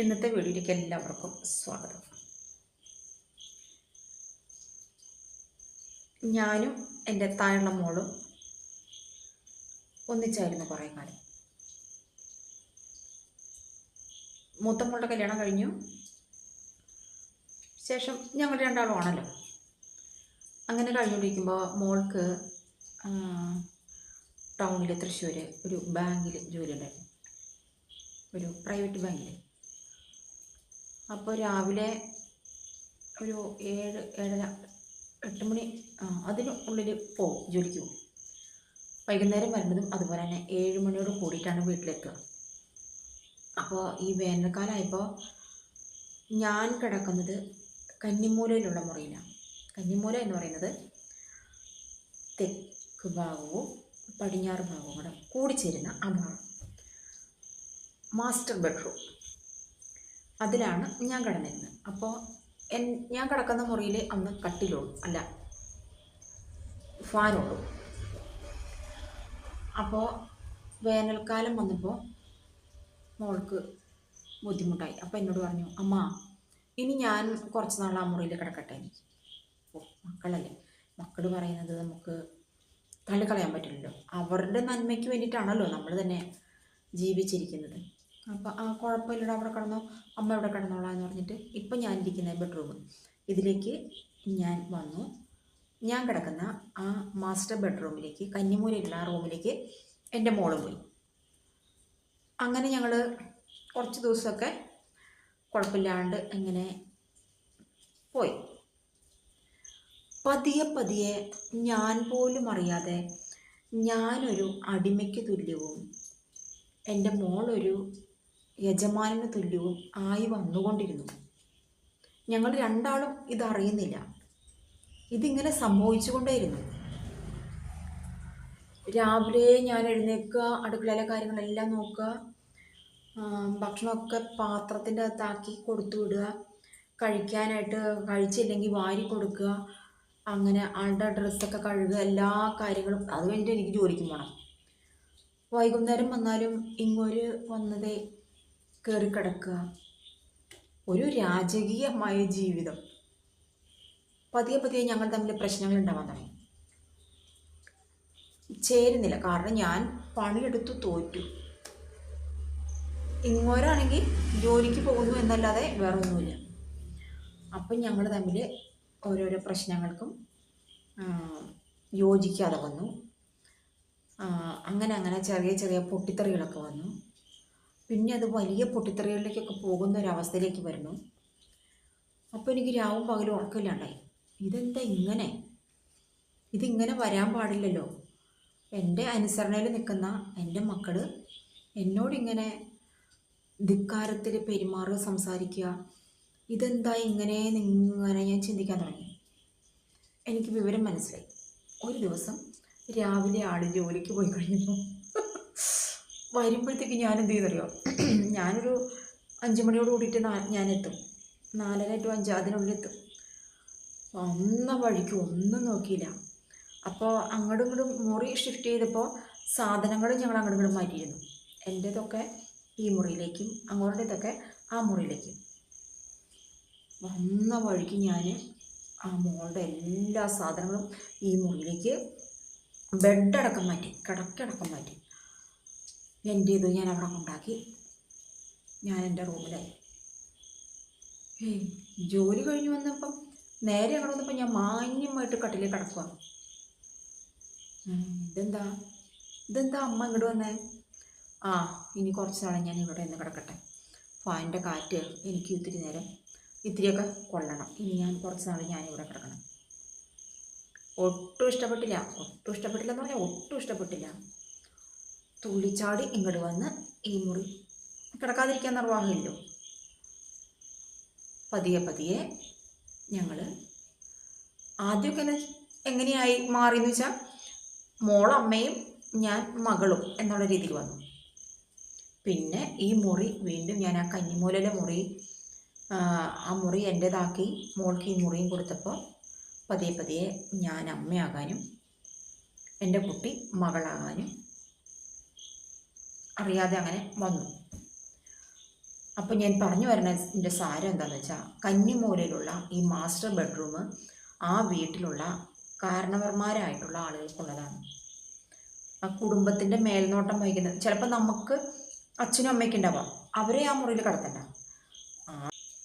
ഇന്നത്തെ വീഡിയോയിലേക്ക് എല്ലാവർക്കും സ്വാഗതം. ഞാനും എന്റെ താഴെയുള്ള മോളും ഒന്നിച്ചായിരുന്നു കുറേ കാലം. മൂത്ത മോളുടെ കല്യാണം കഴിഞ്ഞു. ശേഷം ഞങ്ങൾ രണ്ടാളും ആണല്ലോ. അങ്ങനെ കഴിഞ്ഞുകൊണ്ടിരിക്കുമ്പോൾ മോൾക്ക് ടൗണിലെ തൃശ്ശൂർ ഒരു ബാങ്കിൽ ജോലി ഉണ്ടായിരുന്നു. ഒരു പ്രൈവറ്റ് ബാങ്കിൽ അപ്പോൾ രാവിലെ ഒരു ഏഴ് ഏഴര എട്ട് മണി അതിന് ഉള്ളിൽ പോകും ജോലിക്ക് പോകും വൈകുന്നേരം വരുന്നതും അതുപോലെ തന്നെ ഏഴ് മണിയോട് കൂടിയിട്ടാണ് വീട്ടിലെത്തുക. അപ്പോൾ ഈ വേനൽക്കാലമായപ്പോൾ ഞാൻ കിടക്കുന്നത് കന്നിമൂലയിലുള്ള മുറിയിലാണ്. കന്നിമൂല എന്ന് പറയുന്നത് തെക്ക് ഭാഗവും പടിഞ്ഞാറ് ഭാഗവും കൂടെ കൂടിച്ചേരുന്ന ആ ഭാഗം മാസ്റ്റർ ബെഡ്റൂം. അതിലാണ് ഞാൻ കിടന്നിരുന്നത്. അപ്പോൾ എൻ ഞാൻ കിടക്കുന്ന മുറിയിൽ അന്ന് കട്ടിലുള്ളൂ അല്ല ഫാനുള്ളൂ അപ്പോൾ വേനൽക്കാലം വന്നപ്പോൾ മോൾക്ക് ബുദ്ധിമുട്ടായി. അപ്പോൾ എന്നോട് പറഞ്ഞു അമ്മ ഇനി ഞാൻ കുറച്ച് നാൾ ആ മുറിയിൽ കിടക്കട്ടെ ഓ മക്കളല്ലേ. മക്കൾ പറയുന്നത് നമുക്ക് തള്ളിക്കളയാൻ പറ്റില്ലല്ലോ. അവരുടെ നന്മയ്ക്ക് വേണ്ടിയിട്ടാണല്ലോ നമ്മൾ തന്നെ ജീവിച്ചിരിക്കുന്നത്. അപ്പോൾ ആ കുഴപ്പമില്ലട അവിടെ കിടന്നോ. അമ്മ ഇവിടെ കിടന്നോളാം എന്ന് പറഞ്ഞിട്ട് ഇപ്പം ഞാൻ ഇരിക്കുന്ന ബെഡ്റൂം ഇതിലേക്ക് ഞാൻ വന്നു. ഞാൻ കിടക്കുന്ന ആ മാസ്റ്റർ ബെഡ്റൂമിലേക്ക് കന്നിമൂലയിലുള്ള ആ റൂമിലേക്ക് എന്റെ മോൾ പോയി. അങ്ങനെ ഞങ്ങൾ കുറച്ച് ദിവസമൊക്കെ കുഴപ്പമില്ലാണ്ട് ഇങ്ങനെ പോയി. പതിയെ പതിയെ ഞാൻ പോലും അറിയാതെ ഞാനൊരു അടിമയ്ക്ക് തുല്യവും എന്റെ മോളൊരു യജമാനന് തുല്യവും ആയി വന്നുകൊണ്ടിരുന്നു. ഞങ്ങൾ രണ്ടാളും ഇതറിയുന്നില്ല. ഇതിങ്ങനെ സംഭവിച്ചുകൊണ്ടേയിരുന്നു. രാവിലെ ഞാൻ എഴുന്നേൽക്കുക അടുക്കളയിലെ കാര്യങ്ങളെല്ലാം നോക്കുക ഭക്ഷണമൊക്കെ പാത്രത്തിന്റെ അകത്താക്കി കൊടുത്തു വിടുക കഴിക്കാനായിട്ട് കഴിച്ചില്ലെങ്കിൽ വാരി കൊടുക്കുക അങ്ങനെ ആളുടെ ഡ്രസ്സൊക്കെ കഴുകുക എല്ലാ കാര്യങ്ങളും. അത് കഴിഞ്ഞിട്ട് എനിക്ക് ജോലിക്ക് പോകണം വൈകുന്നേരം വന്നാലും ഇങ്ങോട്ട് വന്നതേ കയറി കിടക്കുക ഒരു രാജകീയമായ ജീവിതം. പതിയെ പതിയെ ഞങ്ങൾ തമ്മിൽ പ്രശ്നങ്ങൾ ഉണ്ടാവാൻ തുടങ്ങി. ചേരുന്നില്ല. കാരണം ഞാൻ പണിയെടുത്തു തോറ്റു. ഇങ്ങോരാണെങ്കിൽ ജോലിക്ക് പോകുന്നു എന്നല്ലാതെ വേറെ ഒന്നുമില്ല അപ്പം ഞങ്ങൾ തമ്മിൽ ഓരോരോ പ്രശ്നങ്ങൾക്കും യോജിക്കാതെ വന്നു. അങ്ങനെ അങ്ങനെ ചെറിയ ചെറിയ പൊട്ടിത്തെറികളൊക്കെ വന്നു. പിന്നെ അത് വലിയ പൊട്ടിത്തെറികളിലേക്കൊക്കെ പോകുന്ന ഒരവസ്ഥയിലേക്ക് വരുന്നു. അപ്പോൾ എനിക്ക് രാവും പകലും ഉറക്കമില്ലാണ്ടായി. ഇതെന്താ ഇങ്ങനെ? ഇതിങ്ങനെ വരാൻ പാടില്ലല്ലോ. എന്റെ അനുസരണയിൽ നിൽക്കുന്ന എന്റെ മക്കൾ എന്നോടിങ്ങനെ ധിക്കാരത്തിൽ പെരുമാറുക സംസാരിക്കുക. ഇതെന്താ ഇങ്ങനെ ഇങ്ങനെ ഞാൻ ചിന്തിക്കാൻ തുടങ്ങി. എനിക്ക് വിവരം മനസ്സിലായി. ഒരു ദിവസം രാവിലെ ആൾ ജോലിക്ക് പോയി കഴിഞ്ഞപ്പോൾ വരുമ്പോഴത്തേക്ക് ഞാൻ എന്ത് ചെയ്തറിയോ? ഞാനൊരു അഞ്ച് മണിയോട് കൂടിയിട്ട് നാ- ഞാനെത്തും. നാലര ടു അഞ്ച് അതിനുള്ളിൽ എത്തും ഒന്ന വഴിക്ക് ഒന്നും നോക്കിയില്ല. അപ്പോൾ അങ്ങോട്ടും ഇങ്ങോട്ടും മുറി ഷിഫ്റ്റ് ചെയ്തപ്പോൾ സാധനങ്ങൾ ഞങ്ങൾ അങ്ങോട്ടും ഇങ്ങോട്ടും മാറ്റിയിരുന്നു. എന്റേതൊക്കെ ഈ മുറിയിലേക്കും അങ്ങോട്ടേതൊക്കെ ആ മുറിയിലേക്കും. വന്ന വഴിക്ക് ഞാൻ ആ മോളുടെ എല്ലാ സാധനങ്ങളും ഈ മുറിയിലേക്ക് ബെഡടക്കം മാറ്റി കിടക്കടക്കം മാറ്റി. എന്റേത് ഞാൻ അവിടെ കൊണ്ടാക്കി. ഞാൻ എന്റെ റൂമിലായി. ഏയ് ജോലി കഴിഞ്ഞ് വന്നപ്പം നേരെ അങ്ങോട്ട് വന്നപ്പോൾ ഞാൻ മാന്യമായിട്ട് കട്ടിലേക്ക് കിടക്കുക ഇതെന്താ? ഇതെന്താ അമ്മ ഇങ്ങോട്ട് വന്നേ? ആ ഇനി കുറച്ച് നാളെ ഞാൻ ഇവിടെ നിന്ന് കിടക്കട്ടെ. ഫാനിന്റെ കാറ്റ് എനിക്ക് ഇത്തിരി നേരം ഇത്തിരിയൊക്കെ കൊള്ളണം. ഇനി ഞാൻ കുറച്ച് നാൾ ഞാനിവിടെ കിടക്കണം. ഒട്ടും ഇഷ്ടപ്പെട്ടില്ല. ഒട്ടും ഇഷ്ടപ്പെട്ടില്ല എന്ന് പറഞ്ഞാൽ ഒട്ടും ഇഷ്ടപ്പെട്ടില്ല. തുള്ളിച്ചാടി ഇങ്ങോട്ട് വന്ന് ഈ മുറി കിടക്കാതിരിക്കാൻ നിർവാഹമില്ലോ പതിയെ പതിയെ ഞങ്ങൾ ആദ്യമൊക്കെ എങ്ങനെയായി മാറി എന്ന് വെച്ചാൽ മോളമ്മയും ഞാൻ മകളും എന്നുള്ള രീതിയിൽ വന്നു. പിന്നെ ഈ മുറി വീണ്ടും ഞാൻ ആ കന്നിമൂലയിലെ മുറി ആ മുറി എന്റേതാക്കി മോൾക്ക് ഈ മുറിയും കൊടുത്തപ്പോൾ പതിയെ പതിയെ ഞാൻ അമ്മയാകാനും എന്റെ കുട്ടി മകളാകാനും അറിയാതെ അങ്ങനെ വന്നു. അപ്പോൾ ഞാൻ പറഞ്ഞു വരുന്നതിന്റെ സാരം എന്താണെന്ന് വെച്ചാൽ കന്നിമൂലയിലുള്ള ഈ മാസ്റ്റർ ബെഡ്റൂം ആ വീട്ടിലുള്ള കാരണവർമാരായിട്ടുള്ള ആളുകൾക്കുള്ളതാണ്. ആ കുടുംബത്തിന്റെ മേൽനോട്ടം വഹിക്കുന്നത്. ചിലപ്പോൾ നമുക്ക് അച്ഛനും അമ്മയ്ക്ക് ഉണ്ടാവാം. അവരെ ആ മുറിയിൽ കടത്തണ്ട.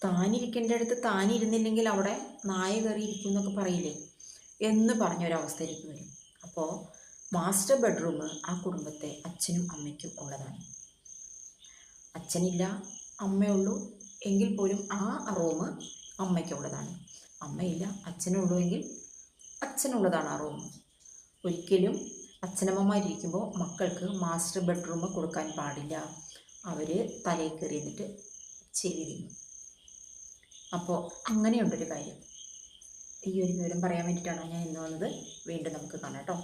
താനിരിക്കേണ്ട അടുത്ത് താനിരുന്നില്ലെങ്കിൽ അവിടെ നായ കയറി ഇരിക്കും എന്നൊക്കെ പറയില്ലേ? എന്ന് പറഞ്ഞൊരവസ്ഥയിലേക്ക് വരും. അപ്പോൾ മാസ്റ്റർ ബെഡ്റൂം ആ കുടുംബത്തെ അച്ഛനും അമ്മയ്ക്കും ഉള്ളതാണ്. അച്ഛനില്ല അമ്മയുള്ളൂ എങ്കിൽ പോലും ആ റൂം അമ്മയ്ക്കുള്ളതാണ്. അമ്മയില്ല അച്ഛനുള്ളൂ എങ്കിൽ അച്ഛനുള്ളതാണ് ആ റൂം. ഒരിക്കലും അച്ഛനമ്മമാരിയ്ക്കുമ്പോൾ മക്കൾക്ക് മാസ്റ്റർ ബെഡ്റൂം കൊടുക്കാൻ പാടില്ല. അവർ തലയിൽ കയറി എന്നിട്ട് ചെവി അപ്പോൾ അങ്ങനെയുണ്ടൊരു കാര്യം. ഈ ഒരു വിവരം പറയാൻ വേണ്ടിയിട്ടാണ് ഞാൻ ഇന്ന് വന്നത്? വീണ്ടും നമുക്ക് കാണാം കേട്ടോ.